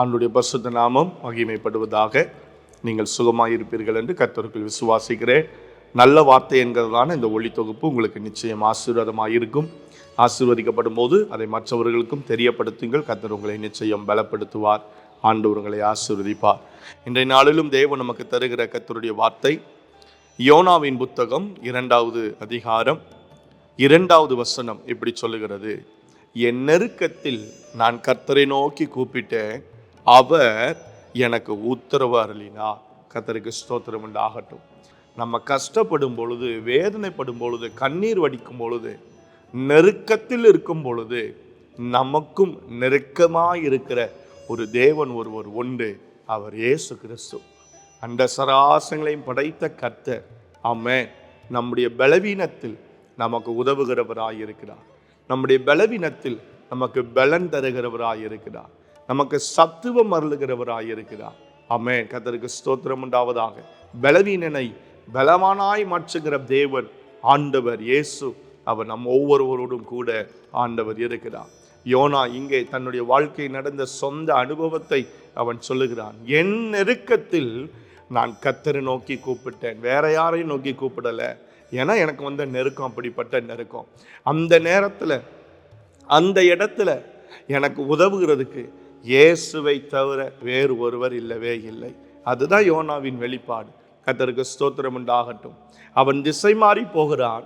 ஆண்டுடைய பசுத்த நாமம் மகிமைப்படுவதாக நீங்கள் சுகமாக இருப்பீர்கள் என்று கர்த்தருக்குள் விசுவாசிக்கிறேன். நல்ல வார்த்தை என்கிறதான இந்த ஒளி தொகுப்பு உங்களுக்கு நிச்சயம் ஆசீர்வாதமாக இருக்கும் ஆசீர்வதிக்கப்படும் போது அதை மற்றவர்களுக்கும் தெரியப்படுத்துங்கள். கர்த்தர் உங்களை நிச்சயம் பலப்படுத்துவார். ஆண்டவர் உங்களை ஆசீர்வதிப்பார். இன்றைய நாளிலும் தேவன் நமக்கு தருகிற கர்த்தருடைய வார்த்தை யோனாவின் புத்தகம் இரண்டாவது அதிகாரம் இரண்டாவது வசனம் இப்படி சொல்லுகிறது. என் நெருக்கத்தில் நான் கர்த்தரை நோக்கி கூப்பிட்டேன். அவர் எனக்கு உத்தரவு அருளினார். கத்தருக்கு ஸ்தோத்திரம் உண்டாகட்டும். நம்ம கஷ்டப்படும் பொழுது வேதனைப்படும் பொழுது கண்ணீர் வடிக்கும் பொழுது நெருக்கத்தில் இருக்கும் பொழுது நமக்கும் நெருக்கமாக இருக்கிற ஒரு தேவன் ஒருவர் உண்டு. அவர் இயேசு கிறிஸ்து. அந்த சராசங்களையும் படைத்த கர்த்தர். ஆமே நம்முடைய பலவீனத்தில் நமக்கு உதவுகிறவராய் இருக்கிறார் நம்முடைய பலவீனத்தில் நமக்கு பலன் தருகிறவராய் இருக்கிறார் நமக்கு சத்துவம் அருளுகிறவராய் இருக்கிறார் ஆமென். கத்தருக்கு ஸ்தோத்திரம் உண்டாவதாக. பலவீனனை பலவானாய் மாற்றுகிற தேவன் ஆண்டவர் இயேசு அவர் நம் ஒவ்வொருவரோடும் கூட ஆண்டவர் இருக்கிறார். யோனா இங்கே தன்னுடைய வாழ்க்கை நடந்த சொந்த அனுபவத்தை அவன் சொல்லுகிறான். என் நெருக்கத்தில் நான் கத்தரை நோக்கி கூப்பிட்டேன். வேற யாரையும் நோக்கி கூப்பிடல. ஏன்னா எனக்கு வந்த நெருக்கம் அப்படிப்பட்ட நெருக்கம். அந்த நேரத்தில் அந்த இடத்துல எனக்கு உதவுகிறதுக்கு இயேசுவை தவிர வேறு ஒருவர் இல்லவே இல்லை. அதுதான் யோனாவின் வெளிப்பாடு. கத்தருக்கு ஸ்தோத்திரம் உண்டாகட்டும். அவன் திசை மாறி போகிறான்.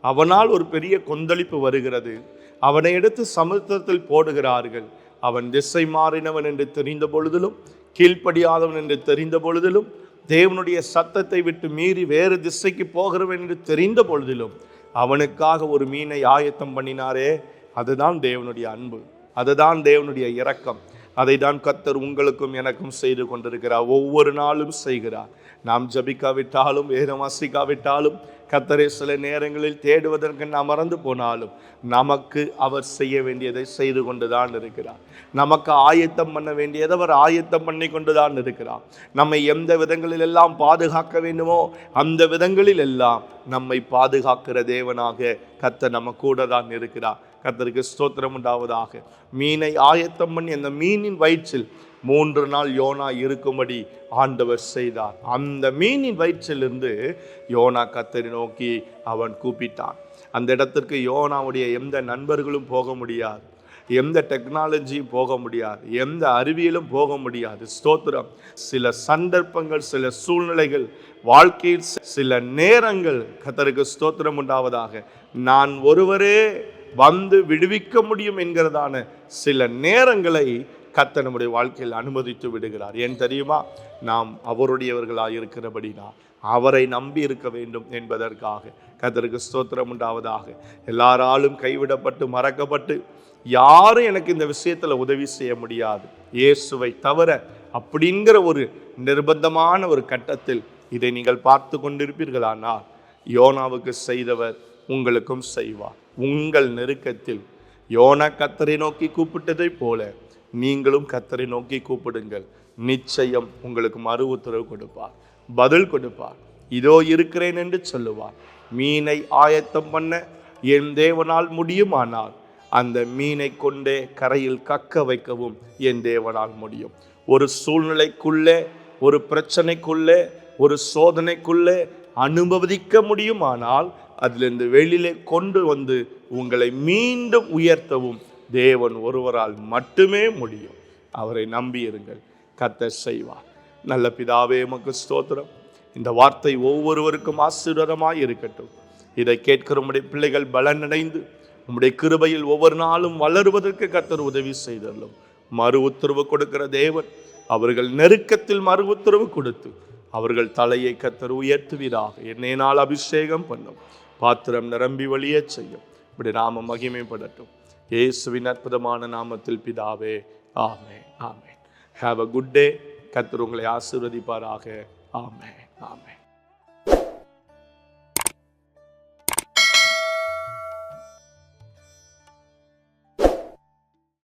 அவனால் ஒரு பெரிய கொந்தளிப்பு வருகிறது. அவனை எடுத்து சமுத்திரத்தில் போடுகிறார்கள். அவன் திசை மாறினவன் என்று தெரிந்த பொழுதிலும் கீழ்ப்படியாதவன் என்று தெரிந்த பொழுதிலும் தேவனுடைய சத்தத்தை விட்டு மீறி வேறு திசைக்கு போகிறவன் என்று தெரிந்த பொழுதிலும் அவனுக்காக ஒரு மீனை ஆயத்தம் பண்ணினாரே. அதுதான் தேவனுடைய அன்பு. அதுதான் தேவனுடைய இரக்கம். அதை தான் கத்தர் உங்களுக்கும் எனக்கும் செய்து கொண்டிருக்கிறார். ஒவ்வொரு நாளும் செய்கிறார். நாம் ஜபிக்காவிட்டாலும் வேதம் வாசிக்காவிட்டாலும் கத்தரை சில நேரங்களில் தேடுவதற்கு நாம் மறந்து போனாலும் நமக்கு அவர் செய்ய வேண்டியதை செய்து கொண்டுதான் இருக்கிறார். நமக்கு ஆயத்தம் பண்ண வேண்டியதை அவர் ஆயத்தம் பண்ணி கொண்டுதான் இருக்கிறார். நம்மை எந்த விதங்களில் எல்லாம் பாதுகாக்க வேண்டுமோ அந்த விதங்களில் எல்லாம் நம்மை பாதுகாக்கிற தேவனாக கத்தர் நம்ம கூட தான் இருக்கிறார். கத்தருக்கு ஸ்தோத்திரம் உண்டாவதாக. மீனை ஆயத்தம் பண்ணி அந்த மீனின் வயிற்றில் மூன்று நாள் யோனா இருக்கும்படி ஆண்டவர் செய்தார். அந்த மீனின் வயிற்றிலிருந்து யோனா கத்தரை நோக்கி அவன் கூப்பிட்டான். அந்த இடத்திற்கு யோனாவுடைய எந்த நண்பர்களும் போக முடியாது. எந்த டெக்னாலஜியும் போக முடியாது. எந்த அறிவியலும் போக முடியாது. ஸ்தோத்திரம். சில சந்தர்ப்பங்கள் சில சூழ்நிலைகள் வாழ்க்கையில் சில நேரங்கள் கத்தருக்கு ஸ்தோத்திரம் உண்டாவதாக. நான் ஒருவரே வந்து விடுவிக்க முடியும் என்கிறதான சில நேரங்களை கத்த நம்முடைய வாழ்க்கையில் அனுமதித்து விடுகிறார். ஏன் தெரியுமா? நாம் அவருடையவர்களாக இருக்கிறபடினா அவரை நம்பி இருக்க வேண்டும் என்பதற்காக. கத்தருக்கு ஸ்தோத்திரம் உண்டாவதாக. எல்லாராலும் கைவிடப்பட்டு மறக்கப்பட்டு யாரும் எனக்கு இந்த விஷயத்தில் உதவி செய்ய முடியாது. இயேசுவை தவிர அப்படிங்கிற ஒரு நிர்பந்தமான ஒரு கட்டத்தில் இதை நீங்கள் பார்த்து கொண்டிருப்பீர்களானால் யோனாவுக்கு செய்தவர் உங்களுக்கும் செய்வார். உங்கள் நெருக்கத்தில். யோனா கத்தரை நோக்கி கூப்பிட்டதைப் போல நீங்களும் கத்தரை நோக்கி கூப்பிடுங்கள். நிச்சயம் உங்களுக்கு மறு உத்தரவு கொடுப்பார். பதில் கொடுப்பார். இதோ இருக்கிறேன் என்று சொல்லுவார். மீனை ஆயத்தம் பண்ண என் தேவனால் முடியுமானால் அந்த மீனை கொண்டே கரையில் கக்க வைக்கவும் என் தேவனால் முடியும். ஒரு சூழ்நிலைக்குள்ளே ஒரு பிரச்சனைக்குள்ளே ஒரு சோதனைக்குள்ளே அனுபவிக்க முடியுமானால் அதிலிருந்து வெளியிலே கொண்டு வந்து உங்களை மீண்டும் உயர்த்தவும் தேவன் ஒருவரால் மட்டுமே முடியும். அவரை நம்பியிருங்கள் கத்த செய்வார். நல்ல பிதாவே மக்கு ஸ்தோத்திரம். இந்த வார்த்தை ஒவ்வொருவருக்கும் ஆசீர்வாதமாக இருக்கட்டும். இதை கேட்கிற உடைய பிள்ளைகள் பலனடைந்து உம்முடைய கிருபையில் ஒவ்வொரு நாளும் வளருவதற்கு கத்தர் உதவி செய்தள்ளும் மறு உத்தரவு கொடுக்கிற தேவன் அவர்கள் நெருக்கத்தில் மறு உத்தரவு கொடுத்து அவர்கள் தலையை கத்தர் உயர்த்துவீராக. என்னை நாள் அபிஷேகம் பண்ணும். பாத்திரம் நிரம்பி வழியே செய்யும். இப்படி நாம மகிமைப்படட்டும். இயேசுவின் அற்புதமான நாமத்தில் பிதாவே ஆமே ஆமே ஹாவ் அ குட் டே கத்தர் உங்களை ஆசிர்வதிப்பாராக. ஆமே ஆமே